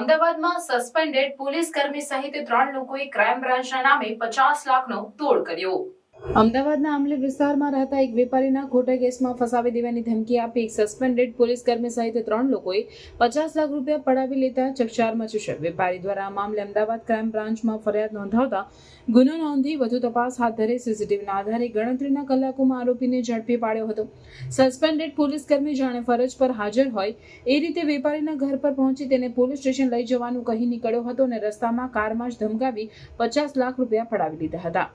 અમદાવાદમાં suspended police કર્મી સહિત ત્રણ લોકોએ ક્રાઇમ બ્રાન્ચના નામે પચાસ લાખનો તોડ કર્યો. અમદાવાદના આમલી વિસ્તારમાં રહેતા એક વેપારીના ખોટા કેસમાં ફસાવી દેવાની ધમકી આપી એક સસ્પેન્ડેડ પોલીસ કર્મી સહિત ત્રણ લોકોએ પચાસ લાખ રૂપિયા પડાવી લેતા ચકચાર મચી છે વેપારી દ્વારા આ મામલે અમદાવાદ ક્રાઇમ બ્રાન્ચમાં ફરિયાદ નોંધાવતા ગુનો નોંધી વધુ તપાસ હાથ ધરી સીસીટીવીના આધારે ગણતરીના કલાકોમાં આરોપીને ઝડપી પાડ્યો હતો. સસ્પેન્ડેડ પોલીસ કર્મી જાણે ફરજ પર હાજર હોય એ રીતે વેપારીના ઘર પર પહોંચી તેને પોલીસ સ્ટેશન લઈ જવાનું કહી નીકળ્યો હતો અને રસ્તામાં કારમાં જ ધમકાવી પચાસ લાખ રૂપિયા પડાવી લીધા હતા.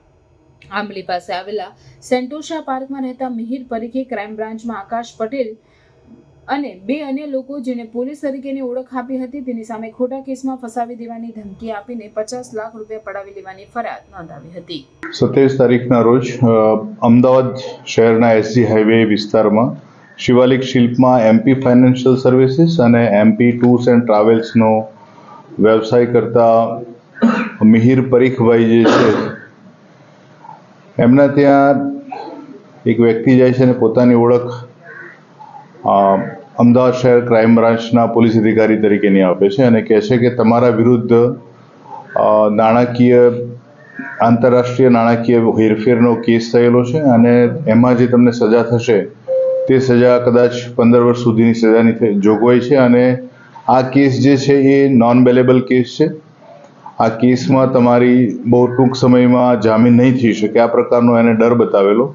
આંબલી પાસે આવેલા સેન્ટોશા પાર્કમાં રહેતા મિહિર પરીખે ક્રાઇમ બ્રાન્ચમાં આકાશ પટેલ અને બે અન્ય લોકો જેને પોલીસ તરીકેની ઓળખ આપી હતી, તેની સામે ખોટા કેસમાં ફસાવી દેવાની ધમકી આપીને પચાસ લાખ રૂપિયા પડાવી લેવાની ફરિયાદ નોંધાવી હતી. સત્યાવીસ તારીખના રોજ અમદાવાદ શહેરના એસજી હાઈવે વિસ્તારમાં શિવાલિક શિલ્પમાં એમપી ફાઇનાન્શિયલ સર્વિસીસ અને એમપી ટૂર્સ એન્ડ ટ્રાવેલ્સનો વ્યવસાય કરતા મિહિર પરીખભાઈ જે છે એમના ત્યાં એક વ્યક્તિ જાય છે અને પોતાની ઓળખ અમદાવાદ શહેર ક્રાઇમ બ્રાન્ચના પોલીસ અધિકારી તરીકેની આપે છે અને કહે છે કે તમારા વિરુદ્ધ નાણાકીય, આંતરરાષ્ટ્રીય નાણાકીય હેરફેરનો કેસ થયેલો છે અને એમાં જે તમને સજા થશે, તે સજા કદાચ પંદર વર્ષ સુધીની સજાની જોગવાઈ છે અને આ કેસ જે છે એ નોન બેલેબલ કેસ છે. આ કેસમાં તમારી બહુ ટૂંક સમયમાં જામીન નહીં થઈ શકે. આ પ્રકારનો એને ડર બતાવેલો.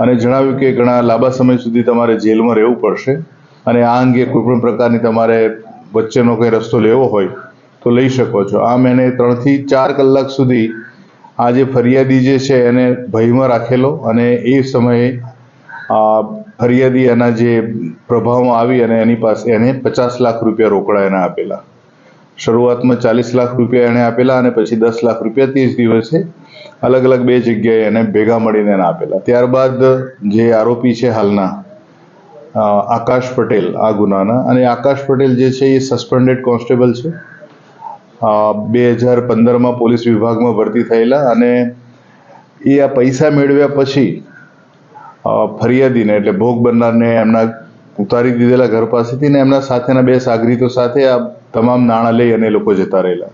અને જણાવ્યું કે ઘણા લાંબા સમય સુધી તમારે જેલમાં રહેવું પડશે. અને આ અંગે કોઈ પણ પ્રકારની તમારે વચ્ચેનો કંઈ રસ્તો લેવો હોય તો લઈ શકો છો. આમ એને ત્રણથી ચાર કલાક સુધી આ જે ફરિયાદી જે છે એને ભયમાં રાખેલો અને એ સમયે ફરિયાદી એના જે પ્રભાવમાં આવી અને એની પાસે એને પચાસ લાખ રૂપિયા રોકડા એને આપેલા. શરૂઆતમાં ચાલીસ લાખ રૂપિયા એણે આપેલા અને પછી દસ લાખ રૂપિયા ત્રીસ દિવસે અલગ અલગ બે જગ્યાએ એને ભેગા મળીને એને આપેલા. ત્યારબાદ જે આરોપી છે હાલના આકાશ પટેલ, આ ગુનાના. અને આકાશ પટેલ જે છે એ સસ્પેન્ડેડ કોન્સ્ટેબલ છે. બે હજાર પંદરમાં પોલીસ વિભાગમાં ભરતી થયેલા અને એ આ પૈસા મેળવ્યા પછી ફરિયાદીને એટલે ભોગ બનનારને એમના ઉતારી દીધેલા ઘર પાસેથી ને એમના સાથેના બે સાગરીતો સાથે આ તમામ નાણાં લઈ અને એ લોકો જતા રહેલા.